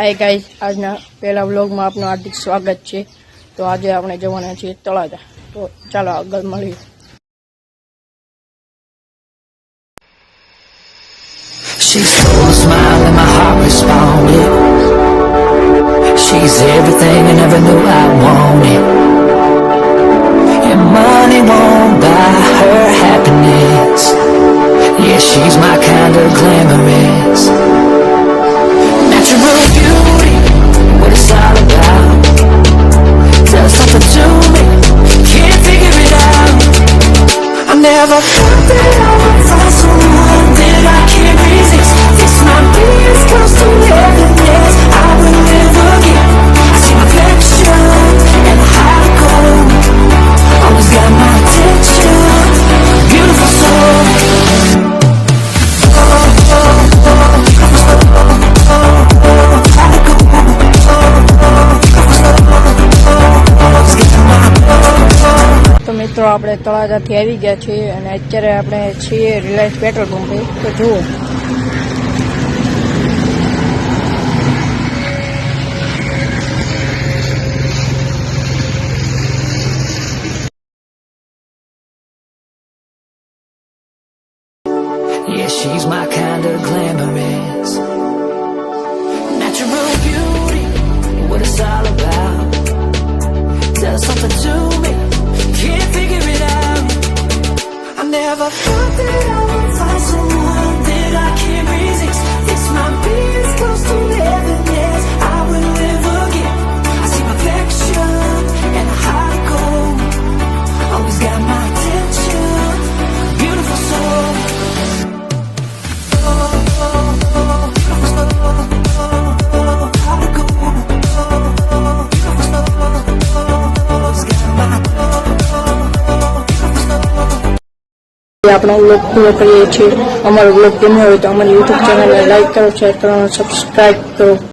Hi guys આજના પહેલા વ્લોગમાં આપનું હાર્દિક સ્વાગત છે તો આજે આપણે જવાના છીએ તળાજા તો ચાલો આગળ મળીએ She stole a smile and my heart responded. She's everything I never knew I wanted. Never. thought that I would find મિત્રો આપણે તળાજાથી આવી ગયા છીએ અને અત્યારે આપણે છીએ રિલાયન્સ પેટ્રોલ પંપે તો જુઓ Yeah, she's my kind of glamorous. never felt it આપણો વ્લોગ પૂરો કરીએ છીએ. અમારો વ્લોગ ગમ્યો હોય તો અમારી યુટ્યુબ ચેનલને લાઈક કરો શેર કરો સબસ્ક્રાઈબ કરો.